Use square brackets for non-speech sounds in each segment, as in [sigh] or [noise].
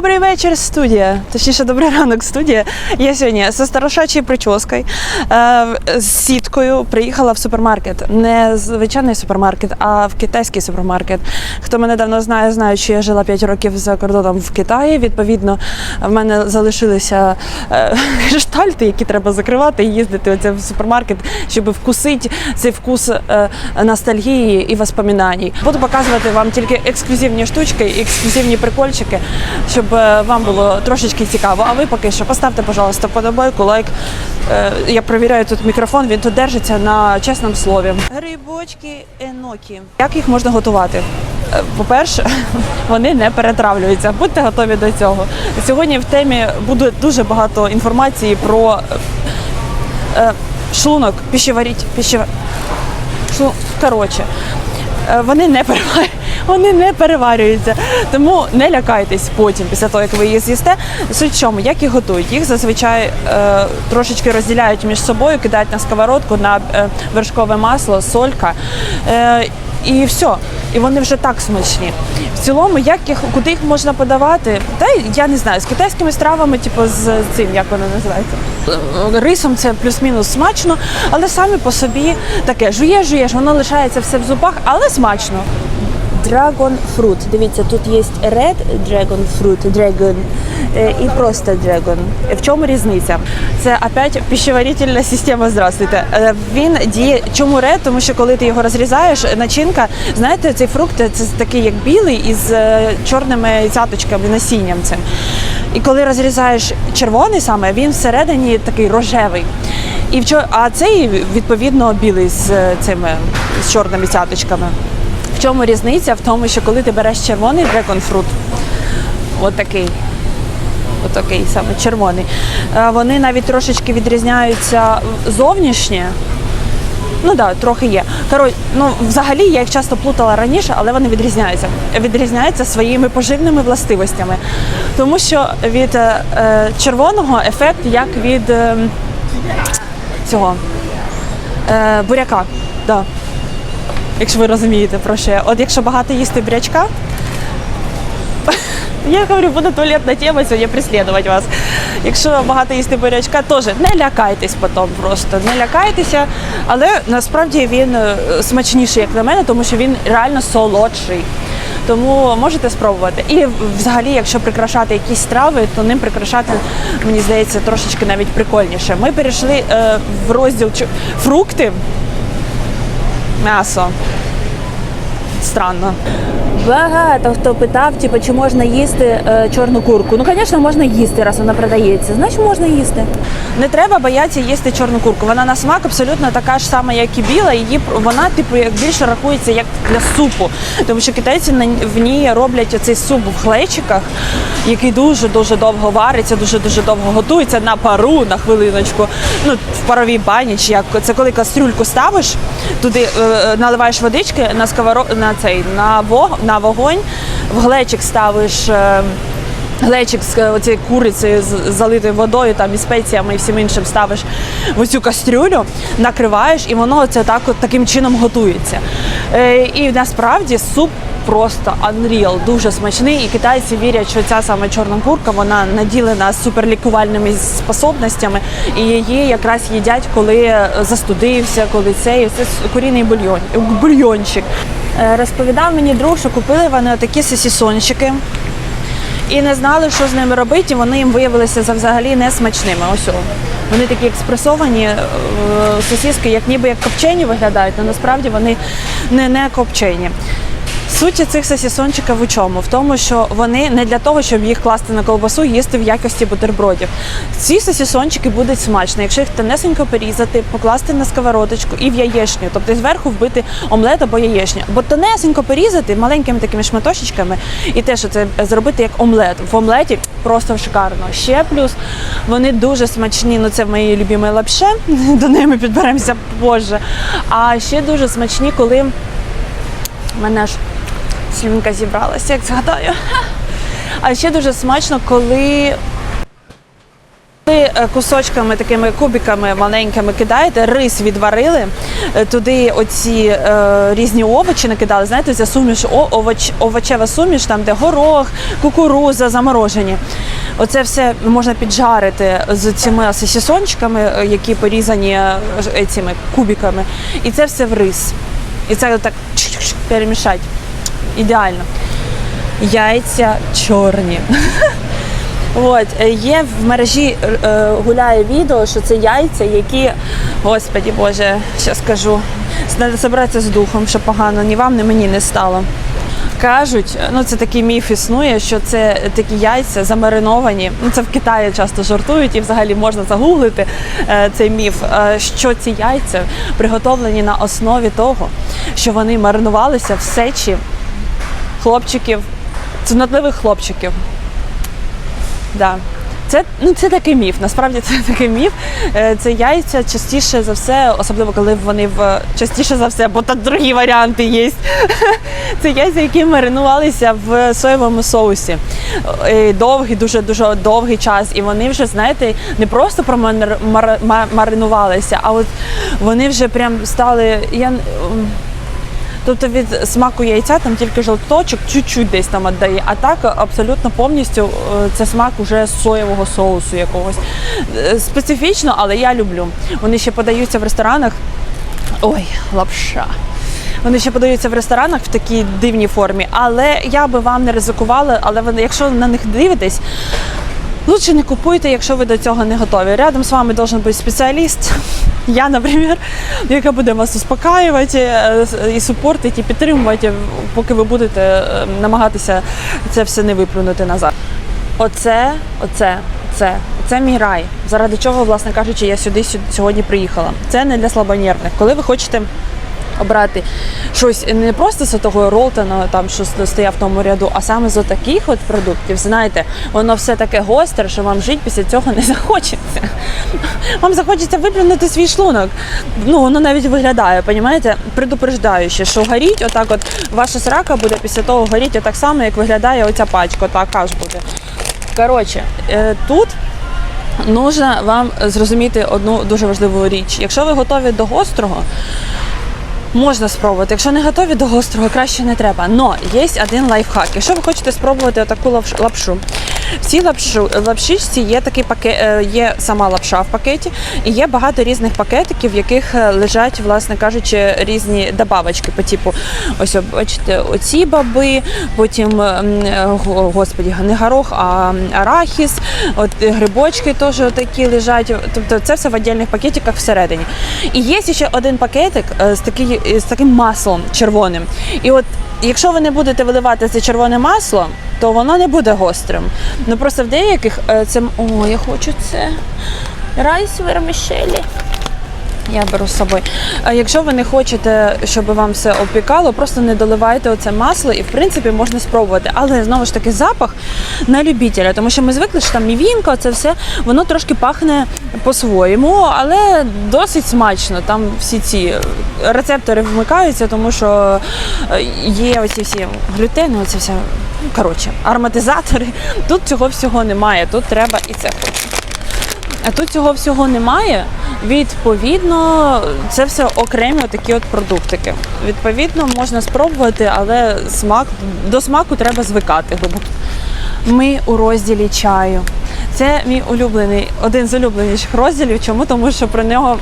Добрий вечір, студія. Точніше, добрий ранок, студія. Я сьогодні зі старошачою прическою, е, з сіткою приїхала в супермаркет. Не звичайний супермаркет, а в китайський супермаркет. Хто мене давно знає, знає, що я жила 5 років за кордоном в Китаї. Відповідно, в мене залишилися [laughs] гештальти, які треба закривати і їздити оце в супермаркет, щоб вкусити цей вкус е, ностальгії і воспоминань. Буду показувати вам тільки ексклюзивні штучки, ексклюзивні прикольчики, щоб вам було трошечки цікаво. А ви поки що поставте, пожалуйста, подобайку, лайк. Е, Я перевіряю тут мікрофон, він тут держиться на чесному слові. Грибочки енокі. Як їх можна готувати? Е, По-перше, [laughs] вони не перетравлюються. Будьте готові до цього. Сьогодні в темі буде дуже багато інформації про е, шлунок, пищеваріть, пищев... Шлу... Коротше, е, вони не переварюються. [laughs] Вони не переварюються, тому не лякайтесь потім, після того як ви їх з'їсте. Суть в чому, як їх готують? Їх зазвичай е, трошечки розділяють між собою, кидають на сковородку, на е, вершкове масло, солька. Е, і все. І вони вже так смачні. В цілому, як їх, куди їх можна подавати? Та я не знаю, з китайськими стравами, типу з цим, як воно називається? Е, Рисом це плюс-мінус смачно, але самі по собі таке жуєш, жуєш, воно лишається все в зубах, але смачно. Dragon fruit. Дивіться, тут є red dragon fruit, dragon е, і просто dragon. В чому різниця? Це опять пищеварительна система. Здравствуйте. Е, Він діє. Чому red? Тому що коли ти його розрізаєш, начинка, знаєте, цей фрукт це такий як білий із е, чорними цяточками, насінням цим. І коли розрізаєш червоний саме, він всередині такий рожевий. І в чо- а цей відповідно білий з е, цими з чорними цяточками. Чому різниця? В тому, що коли ти береш червоний драгонфрут, от такий, от саме червоний, е, вони навіть трошечки відрізняються зовнішнє. Ну так, да, трохи є. Коротше, ну взагалі я їх часто плутала раніше, але вони відрізняються. Відрізняються своїми поживними властивостями. Тому що від е, е, червоного ефект як від е, цього е, буряка. Да якщо ви розумієте про що. От якщо багато їсти брячка, [laughs] я говорю, буде туалетна тема сьогодні преслідувати вас. Якщо багато їсти бурячка, теж не лякайтесь потім просто. Не лякайтеся, але насправді він е, смачніший, як на мене, тому що він реально солодший. Тому можете спробувати. І взагалі, якщо прикрашати якісь страви, то ним прикрашати, мені здається, трошечки навіть прикольніше. Ми перейшли е, в розділ фрукти м'ясо. Странно. Багато хто питав, типу, чи можна їсти е, чорну курку. Ну, звісно, можна їсти, раз вона продається. Значить, можна їсти. Не треба боятися їсти чорну курку. Вона на смак абсолютно така ж сама, як і біла. Її вона, типу, як більше рахується як для супу. Тому що китайці на- в ній роблять оцей суп в глечиках, який дуже дуже довго вариться, дуже дуже довго готується на пару на хвилиночку. Ну, в паровій бані, чи як це коли кастрюльку ставиш, туди е, е, наливаєш водички на сковород, на цей на вог... на вогонь, в глечик ставиш. Глечик з оцією курицею з- залитою водою там і спеціями і всім іншим ставиш в оцю кастрюлю, накриваєш, і воно це так от таким чином готується. Е, і насправді суп просто unreal, дуже смачний. І китайці вірять, що ця саме чорна курка вона наділена суперлікувальними способностями, і її якраз їдять, коли е, застудився, коли це і це куріний бульйон, бульйончик. Е, Розповідав мені друг, що купили вони такі сосісончики і не знали, що з ними робити. і Вони їм виявилися взагалі несмачними. Ось вони такі експресовані е, сосиски, як ніби як копчені виглядають, але насправді вони не, не копчені. Суть цих сосісончиків у чому? В тому, що вони не для того, щоб їх класти на колбасу, їсти в якості бутербродів. Ці сосісончики будуть смачні, якщо їх тонесенько порізати, покласти на сковородочку і в яєчню, тобто зверху вбити омлет або яєчню. Бо тонесенько порізати маленькими такими шматочечками і те, що це зробити як омлет. В омлеті просто шикарно. Ще плюс вони дуже смачні. Ну це мої любимі лапше. [laughs] До неї ми підберемося позже. А ще дуже смачні, коли мене ж слюнка зібралася, як згадаю. А ще дуже смачно, коли е, кусочками, такими кубиками маленькими кидаєте, рис відварили, е, туди оці е, різні овочі накидали. Знаєте, ця суміш, овоч, овочева суміш, там де горох, кукуруза заморожені. Оце все можна піджарити з цими сосісончиками, е, які порізані цими кубиками. І це все в рис. І це так перемішати. Ідеально. Яйця чорні. [laughs] От е, є в мережі е, гуляє відео, що це яйця, які, господі Боже, що скажу, треба зібратися з духом, що погано ні вам, ні мені не стало. Кажуть, ну це такий міф існує, що це такі яйця замариновані. Ну це в Китаї часто жартують, і взагалі можна загуглити е, цей міф. е, що ці яйця приготовлені на основі того, що вони маринувалися в сечі хлопчиків, цнотливих хлопчиків. Да. Це, ну, це такий міф. Насправді [laughs] це такий міф. Е, Це яйця частіше за все, особливо коли вони в частіше за все, бо тут другі варіанти є. [laughs] Це яйця, які маринувалися в соєвому соусі. Е, Довгий, дуже дуже довгий час. І вони вже, знаєте, не просто промар- мар- а от вони вже прям стали. Я, Тобто від смаку яйця там тільки жовточок чуть-чуть десь там віддає, а так абсолютно повністю е, це смак уже соєвого соусу якогось. Е, Специфічно, але я люблю. Вони ще подаються в ресторанах. Ой, лапша. Вони ще подаються в ресторанах в такій дивній формі, але я би вам не ризикувала, але якщо на них дивитесь, Лучше не купуйте, якщо ви до цього не готові. Рядом з вами должен бути спеціаліст. [laughs] Я, наприклад, яка буде вас успокаювати е, і супортити, і підтримувати, поки ви будете е, намагатися це все не виплюнути назад. Оце, оце, це, це мій рай. Заради чого, власне кажучи, я сюди сю- сьогодні приїхала. Це не для слабонервних. Коли ви хочете обрати щось не просто з того Ролтона, там що стояв в тому ряду, а саме з таких от продуктів, знаєте, воно все таке гостре, що вам жити після цього не [laughs] захочеться. Вам захочеться виплюнути свій шлунок. Ну, воно навіть виглядає, понімаєте? Предупреждаючи, що горіть, отак от ваша срака буде після того горіти так само, як виглядає оця пачка, така ж буде. Коротше, е, тут нужно вам зрозуміти одну дуже важливу річ. Якщо ви готові до гострого, Можна спробувати. Якщо не готові до гострого, краще не треба. Но є один лайфхак. Якщо ви хочете спробувати таку лапшу, в цій лапшичці є такий пакет, е, є сама лапша в пакеті, і є багато різних пакетиків, в яких е, лежать, власне кажучи, різні добавочки по типу, ось бачите, оці баби, потім м, е, го- господі, не горох, а арахіс, от грибочки теж такі лежать. Тобто це все в віддільних пакетиках всередині. І є ще один пакетик з, такий, з таким маслом червоним. І от якщо ви не будете виливати це червоне масло, то воно не буде гострим. Ну просто в деяких е, це. О, я хочу це. Райс вермішелі. Я беру з собою. А якщо ви не хочете, щоб вам все опікало, просто не доливайте оце масло і в принципі можна спробувати. Але знову ж таки запах на любителя, тому що ми звикли, що там мівінка, це все воно трошки пахне по-своєму, але досить смачно. Там всі ці рецептори вмикаються, тому що е, є оці всі глютени, оці все. Коротше, ароматизатори. Тут цього всього немає. Тут треба і це хочу. А тут цього всього немає. Відповідно, це все окремі такі от продуктики. Відповідно, можна спробувати, але смак до смаку треба звикати. Ми у розділі чаю. Це мій улюблений, один з улюбленіших розділів. Чому? Тому що про нього.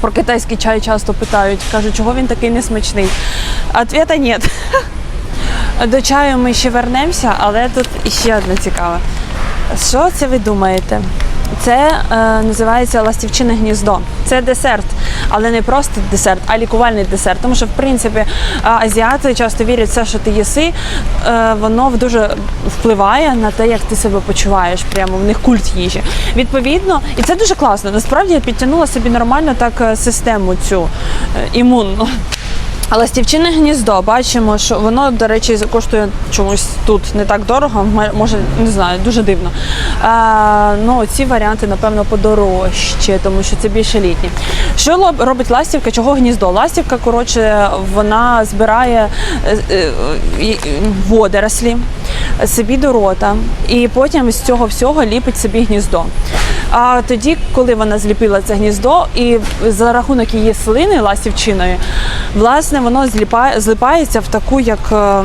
Про китайський чай часто питають, кажуть, чого він такий несмачний. Ответа ні. [laughs] До чаю ми ще вернемося, але тут іще одне цікаве. Що це ви думаєте? Це е, називається ластівчине гніздо. Це десерт, але не просто десерт, а лікувальний десерт. Тому що, в принципі, азіати часто вірять, все, що ти їси, е, воно дуже впливає на те, як ти себе почуваєш. Прямо в них культ їжі. Відповідно, і це дуже класно. Насправді я підтягнула собі нормально так е, систему цю е, імунну. А ластівчине гніздо, бачимо, що воно, до речі, коштує чомусь тут не так дорого, може, не знаю, дуже дивно. А, ну, ці варіанти, напевно, подорожче, тому що це більше літні. Що робить ластівка? Чого гніздо? Ластівка, коротше, вона збирає е, е, і- водорослі. Собі до рота, і потім з цього всього ліпить собі гніздо. А тоді, коли вона зліпила це гніздо, і за рахунок її слини ластівчиною, власне, воно зліпає, злипається в таку, як, е,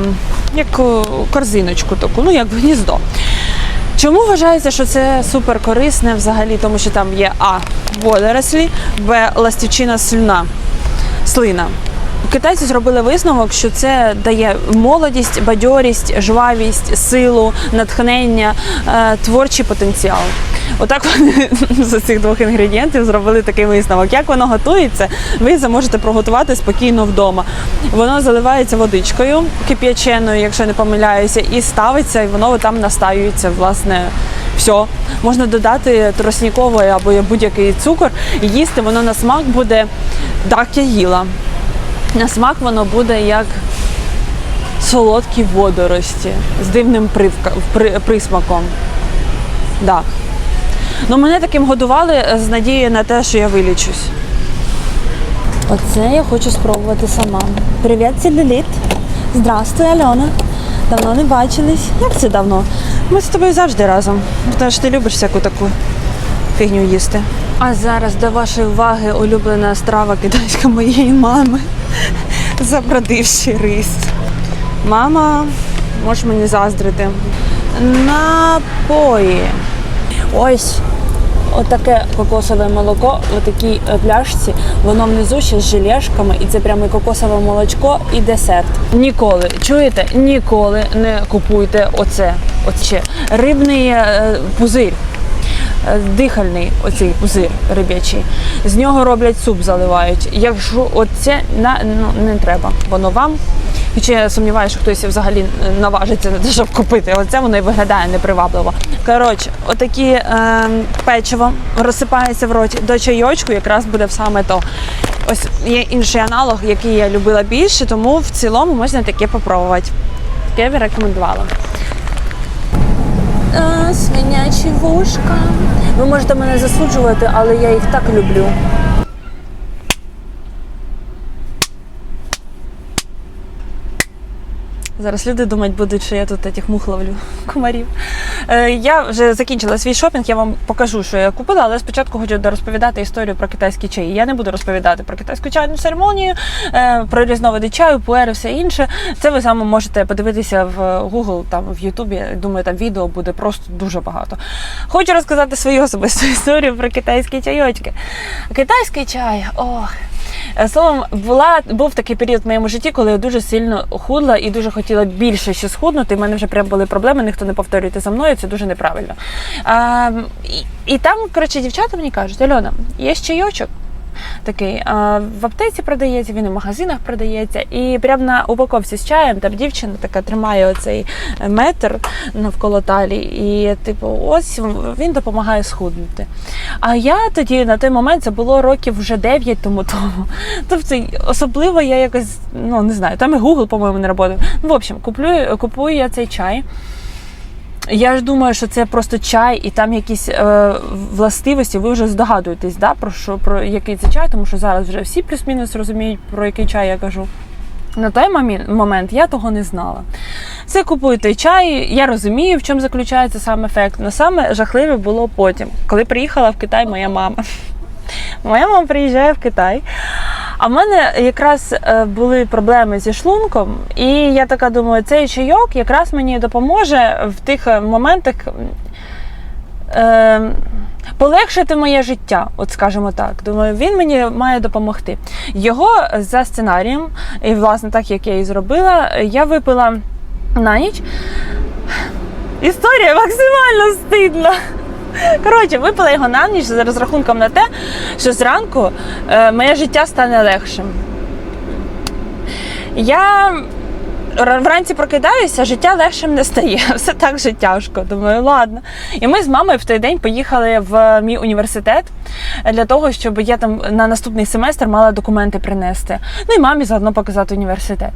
як е, корзиночку, таку, ну як в гніздо. Чому вважається, що це супер корисне взагалі, тому що там є А водорослі, Б ластівчина слюна, слина. Китайці зробили висновок, що це дає молодість, бадьорість, жвавість, силу, натхнення, е, творчий потенціал. Отак [laughs] вони з цих двох інгредієнтів зробили такий висновок. Як воно готується, ви зможете приготувати спокійно вдома. Воно заливається водичкою кип'яченою, якщо не помиляюся, і ставиться, і воно там настаюється, власне, все. Можна додати тросніковий або будь-який цукор і їсти, воно на смак буде так я їла. На смак воно буде як солодкі водорості з дивним привка, при, присмаком. Да. Ну, мене таким годували е, з надією на те, що я вилічусь. Оце я хочу спробувати сама. Привіт, Ліліт. Здравствуй, Альона. Давно не бачились. Як це давно? Ми з тобою завжди разом. Тому що ти любиш всяку таку фігню їсти. А зараз до вашої уваги улюблена страва китайська моєї мами. Забродивший рис. Мама, можеш мені заздрити. Напої. Ось отаке кокосове молоко в такій е, пляшці. Воно внизу ще з желешками, і це прямо кокосове молочко і десерт. Ніколи, чуєте, ніколи не купуйте оце. Оце. Рибний е, пузир. Е, Дихальний оцей пузир риб'ячий. З нього роблять суп, заливають. Якщо оце на ну не треба, воно вам. Хоча я сумніваюся, що хтось взагалі е, наважиться на те, щоб купити. Оце воно і виглядає непривабливо. Коротше, отакі е, печиво розсипається в роті до чайочку, якраз буде саме то. Ось є інший аналог, який я любила більше, тому в цілому можна таке попробувати. Таке рекомендувала. Свинячі вушка. Ви можете мене засуджувати, але я їх так люблю. Зараз люди думають будуть, що я тут тих мух ловлю [laughs] комарів. Е, я вже закінчила свій шопінг, я вам покажу, що я купила, але спочатку хочу розповідати історію про китайський чай. Я не буду розповідати про китайську чайну церемонію, е, про різновиди чаю, пуери, все інше. Це ви саме можете подивитися в Google, там в YouTube. Думаю, там відео буде просто дуже багато. Хочу розказати свою особисту [laughs] історію про китайські чайочки. Китайський чай, ох. Е, Словом, була був такий період в моєму житті, коли я дуже сильно худла і дуже хотіла більше ще схуднути. У мене вже прям були проблеми, ніхто не повторюйте за мною, це дуже неправильно. А, і, і там, коротше, дівчата мені кажуть, Альона, є чайочок. Такий а, в аптеці продається, він в магазинах продається. І прямо на упаковці з чаєм там дівчина така тримає оцей метр навколо талії, і типу, ось він допомагає схуднути. А я тоді на той момент це було років вже 9 тому тому. [laughs] Тобто, особливо я якось ну не знаю, там і Google, по-моєму, не працював. Ну, в общем, куплю, купую я цей чай. Я ж думаю, що це просто чай, і там якісь е, властивості. Ви вже здогадуєтесь, да, про що про який це чай, тому що зараз вже всі плюс-мінус розуміють, про який чай я кажу. На той момент я того не знала. Це купую той чай, я розумію, в чому заключається сам ефект. Але саме жахливе було потім, коли приїхала в Китай моя мама. Моя мама приїжджає в Китай. А в мене якраз е, були проблеми зі шлунком, і я така думаю, цей чайок якраз мені допоможе в тих е, моментах е, полегшити моє життя, от скажімо так. Думаю, він мені має допомогти. Його за сценарієм, і власне так як я і зробила, я випила на ніч. Історія максимально стидна. Коротше, випила його на ніч з розрахунком на те, що зранку е, моє життя стане легшим. Я вранці прокидаюся, життя легшим не стає. [laughs] Все так же тяжко. Думаю, ладно. І ми з мамою в той день поїхали в мій університет для того, щоб я там на наступний семестр мала документи принести. Ну і мамі заодно показати університет.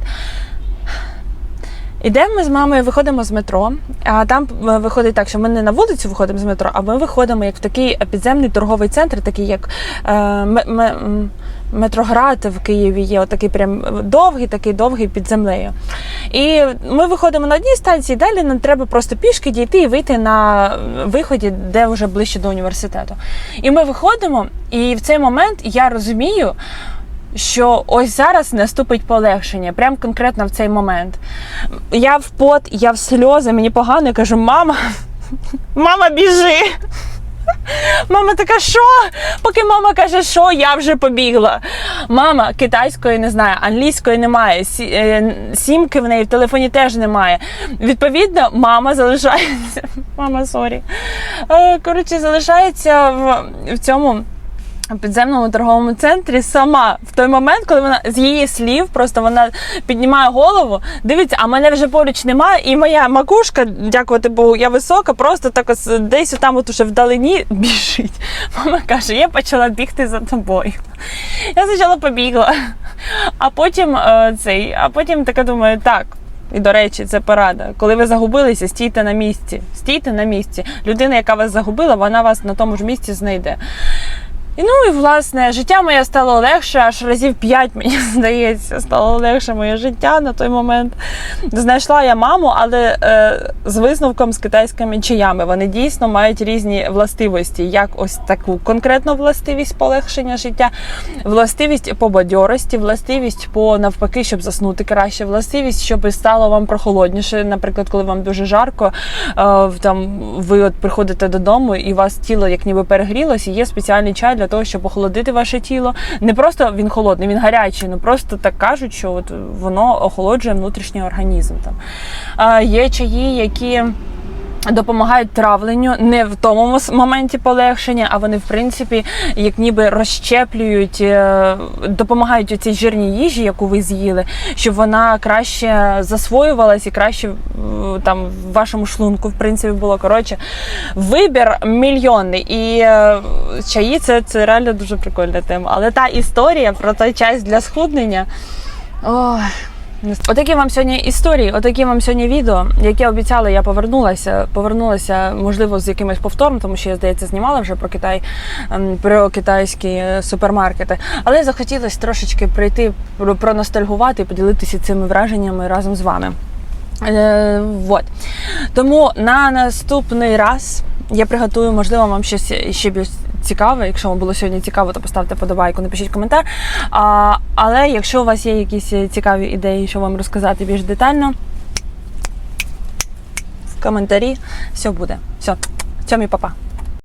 Ідемо ми з мамою, виходимо з метро. А там е, виходить так, що ми не на вулицю виходимо з метро, а ми виходимо як в такий підземний торговий центр, такий як е, Метроград в Києві є, отакий прям довгий, такий довгий під землею. І ми виходимо на одній станції, далі нам треба просто пішки дійти і вийти на виході, де вже ближче до університету. І ми виходимо, і в цей момент я розумію, що ось зараз наступить полегшення, прям конкретно в цей момент. Я в пот, я в сльози, мені погано, я кажу, мама, [laughs] мама, біжи. [laughs] Мама така, що? Поки мама каже, що я вже побігла. Мама китайської не знає, англійської немає, е, сімки в неї в телефоні теж немає. Відповідно, мама залишається. [laughs] Мама, сорі. Е, Коротше, залишається в, в цьому підземному торговому центрі сама в той момент, коли вона з її слів, просто вона піднімає голову, дивиться, а мене вже поруч немає, і моя макушка, дякувати Богу, я висока, просто так ось десь там от уже вдалині [laughs] біжить. Мама каже, я почала бігти за тобою. Я спочатку побігла, а потім е, цей, а потім така думаю, так. І до речі, це порада. Коли ви загубилися, стійте на місці. Стійте на місці. Людина, яка вас загубила, вона вас на тому ж місці знайде. І ну і власне життя моє стало легше, аж разів п'ять, мені [laughs] здається, стало легше моє життя на той момент. Знайшла я маму, але е, з висновком з китайськими чаями. Вони дійсно мають різні властивості, як ось таку конкретну властивість полегшення життя, властивість по бадьорості, властивість по навпаки, щоб заснути краще, властивість, щоб стало вам прохолодніше. Наприклад, коли вам дуже жарко, е, там ви от приходите додому і у вас тіло як ніби перегрілося, є спеціальний чай для того, щоб охолодити ваше тіло. Не просто він холодний, він гарячий, ну просто так кажуть, що от воно охолоджує внутрішній організм. Там є чаї, які. Допомагають травленню не в тому моменті полегшення, а вони в принципі як ніби розщеплюють, е, допомагають у цій жирній їжі, яку ви з'їли, щоб вона краще засвоювалась і краще там в вашому шлунку, в принципі, було коротше. Вибір мільйонний. І е, чаї це, це реально дуже прикольна тема. Але та історія про той час для схуднення. Ой. Отакі вам сьогодні історії, отакі вам сьогодні відео, яке обіцяла, я повернулася. Повернулася, можливо, з якимось повтором, тому що я здається знімала вже про Китай, ем, про китайські е, супермаркети. Але захотілося трошечки прийти, проностальгувати і поділитися цими враженнями разом з вами. Е, вот. Тому на наступний раз я приготую, можливо, вам щось ще більш цікаве. Якщо вам було сьогодні цікаво, то поставте подобайку, напишіть коментар. А, але якщо у вас є якісь цікаві ідеї, що вам розказати більш детально, в коментарі все буде. Все, цьомі папа.